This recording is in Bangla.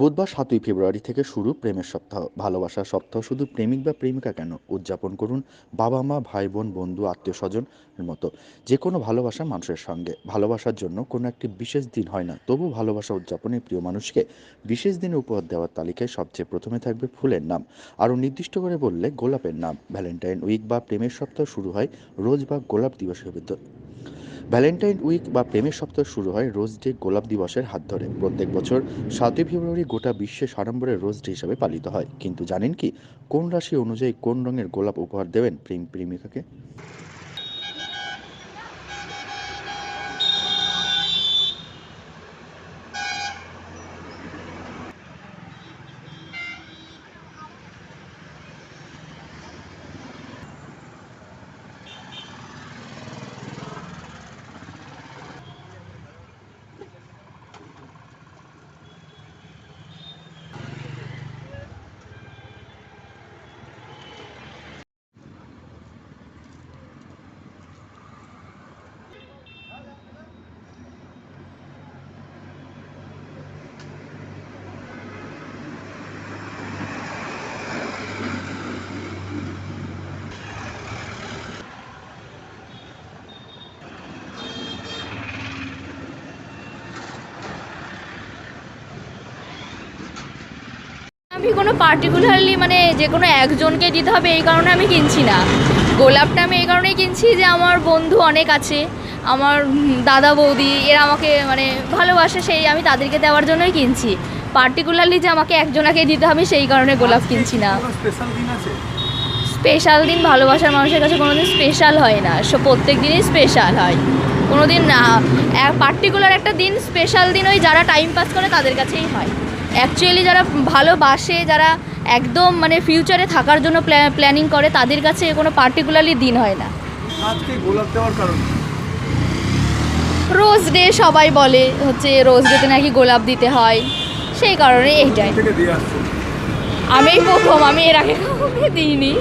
বুধবার সাতই ফেব্রুয়ারি থেকে শুরু প্রেমের সপ্তাহ। ভালোবাসার সপ্তাহ শুধু প্রেমিক বা প্রেমিকা কেন? উদযাপন করুন বাবা, মা, ভাই, বোন, বন্ধু, আত্মীয় স্বজনের মতো। যে কোনো ভালোবাসা মানুষের সঙ্গে। ভালোবাসার জন্য কোনো একটি বিশেষ দিন হয় না। তবু ভালোবাসা উদযাপনে প্রিয় মানুষকে বিশেষ দিনে উপহার দেওয়ার তালিকায় সবচেয়ে প্রথমে থাকবে ফুলের নাম। আরও নির্দিষ্ট করে বললে গোলাপের নাম। ভ্যালেন্টাইন উইক বা প্রেমের সপ্তাহ শুরু হয় রোজ বা গোলাপ ভিতর ভ্যালেন্টাইন উইক বা প্রেমের সপ্তাহ শুরু হয় রোজ ডে গোলাপ দিবসের হাত ধরে। প্রত্যেক বছর সাতই ফেব্রুয়ারি গোটা বিশ্বে সাড়ম্বরে রোজ ডে হিসাবে পালিত হয়। কিন্তু জানেন কি? কোন রাশি অনুযায়ী কোন রঙের গোলাপ উপহার দেবেন প্রেম প্রেমিকাকে? আমি কোনো পার্টিকুলারলি মানে যে কোনো একজনকে দিতে হবে এই কারণে আমি কিনছি না। গোলাপটা আমি এই কারণেই কিনছি যে আমার বন্ধু অনেক আছে আমার দাদা বৌদি এরা আমাকে মানে ভালোবাসে সেই আমি তাদেরকে দেওয়ার জন্যই কিনছি। পার্টিকুলারলি যে আমাকে একজনাকে দিতে হবে সেই কারণে গোলাপ কিনছি না। স্পেশাল দিন স্পেশাল দিন ভালোবাসার মানুষের কাছে কোনো দিন স্পেশাল হয় না। সব প্রত্যেক দিনই স্পেশাল হয়। কোনো দিন না পার্টিকুলার একটা দিন স্পেশাল দিন ওই যারা টাইম পাস করে তাদের কাছেই হয়। অ্যাকচুয়ালি যারা ভালোবাসে যারা একদম মানে ফিউচারে থাকার জন্য প্ল্যানিং করে তাদের কাছে কোনো পার্টিকুলারলি দিন হয় না। আজকে গোলাপ দেওয়ার কারণ রোজ ডে সবাই বলে হচ্ছে রোজ ডেতে নাকি গোলাপ দিতে হয়। সেই কারণে এইটাই। আমি প্রথম আমি এর আগে দিইনি?